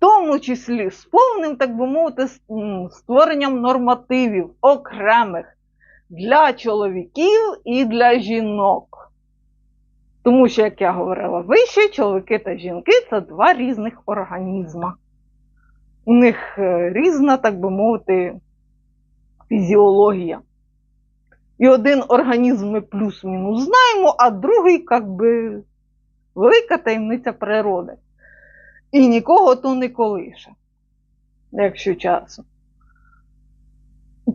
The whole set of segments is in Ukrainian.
тому числі з повним, так би мовити, створенням нормативів окремих для чоловіків і для жінок. Тому що, як я говорила вище, чоловіки та жінки це два різних організма. У них е, різна, так би мовити, фізіологія. І один організм ми плюс-мінус знаємо, а другий, як би, велика таємниця природи. І нікого то не колише, якщо чесно.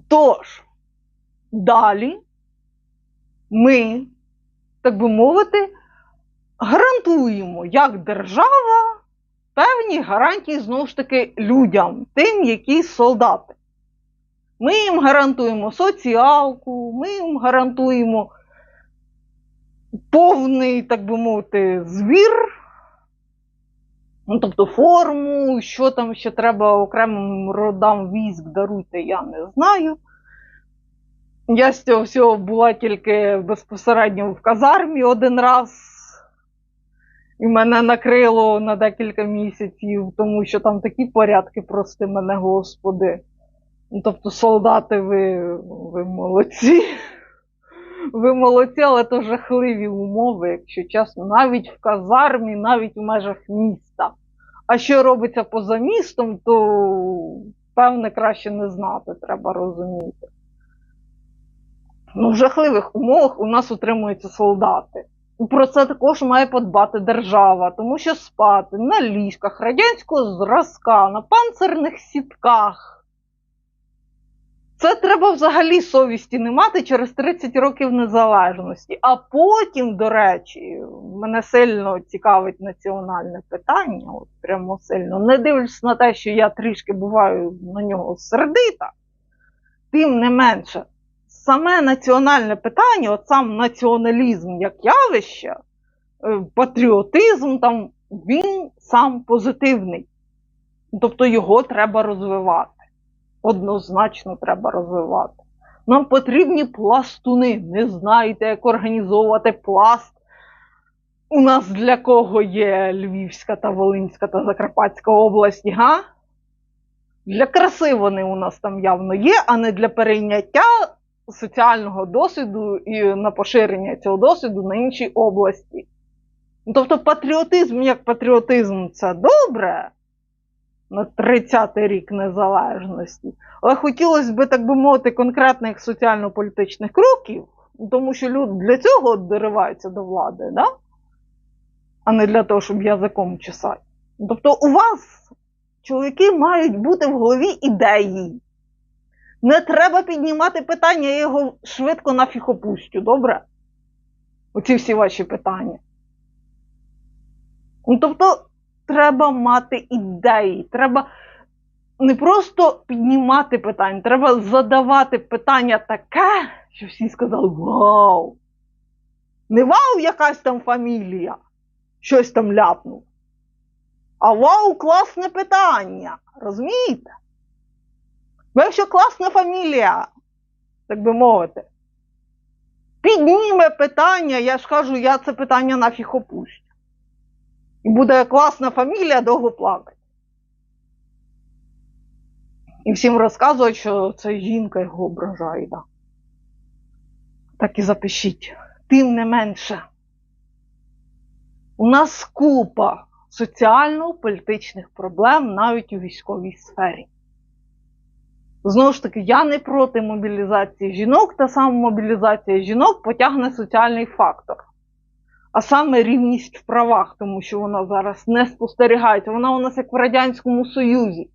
Тож, далі ми, так би мовити, гарантуємо як держава певні гарантії знову ж таки людям, тим, які солдати. Ми їм гарантуємо соціалку, ми їм гарантуємо повний, так би мовити, звір. Ну, тобто форму, що там ще треба окремим родам військ даруйте, я не знаю. Я з цього всього була тільки безпосередньо в казармі один раз. І мене накрило на декілька місяців, тому що там такі порядки, прости мене, господи. Ну, тобто, солдати, ви, ви молодці. Ви молодці, але то жахливі умови, якщо чесно, навіть в казармі, навіть в межах міста. А що робиться поза містом, то певне краще не знати, треба розуміти. Ну, в жахливих умовах у нас утримуються солдати. Про це також має подбати держава, тому що спати на ліжках радянського зразка, на панцирних сітках. Треба взагалі совісті не мати через 30 років незалежності. А потім, до речі, мене сильно цікавить національне питання, от прямо сильно. Не дивлячись на те, що я трішки буваю на нього сердита, тим не менше, саме національне питання, от сам націоналізм як явище, е, патріотизм, там, він сам позитивний. Тобто його треба розвивати однозначно треба розвивати. Нам потрібні пластуни. Не знаєте, як організовувати пласт. У нас для кого є Львівська та Волинська та Закарпатська області, га? Для краси вони у нас там явно є, а не для перейняття соціального досвіду і на поширення цього досвіду на інші області. Тобто патріотизм як патріотизм це добре, на 30-й рік незалежності. Але хотілося б, так би мовити, конкретних соціально-політичних кроків, тому що люди для цього дориваються до влади, да? а не для того, щоб язиком чесати. Тобто у вас, чоловіки, мають бути в голові ідеї. Не треба піднімати питання, я його швидко нафіг опустю, добре? Оці всі ваші питання. Ну, тобто, треба мати ідеї, треба не просто піднімати питання, треба задавати питання таке, що всі сказали: Вау! Не вау, якась там фамілія, щось там ляпнув. А вау, класне питання. Розумієте? Бо якщо класна фамілія, так би мовити, підніме питання, я ж кажу, я це питання нафіг опущу. І буде класна фамілія, довго плакати. І всім розказують, що це жінка його ображає. Да. Так і запишіть. Тим не менше, у нас купа соціально-політичних проблем навіть у військовій сфері. Знову ж таки, я не проти мобілізації жінок, та сама мобілізація жінок потягне соціальний фактор. А саме рівність в правах, тому що вона зараз не спостерігається. Вона у нас як в Радянському Союзі.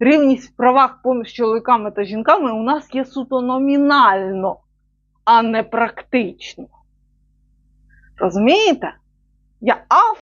Рівність в правах поміж чоловіками та жінками у нас є суто номінально, а не практично. Розумієте? Я автор.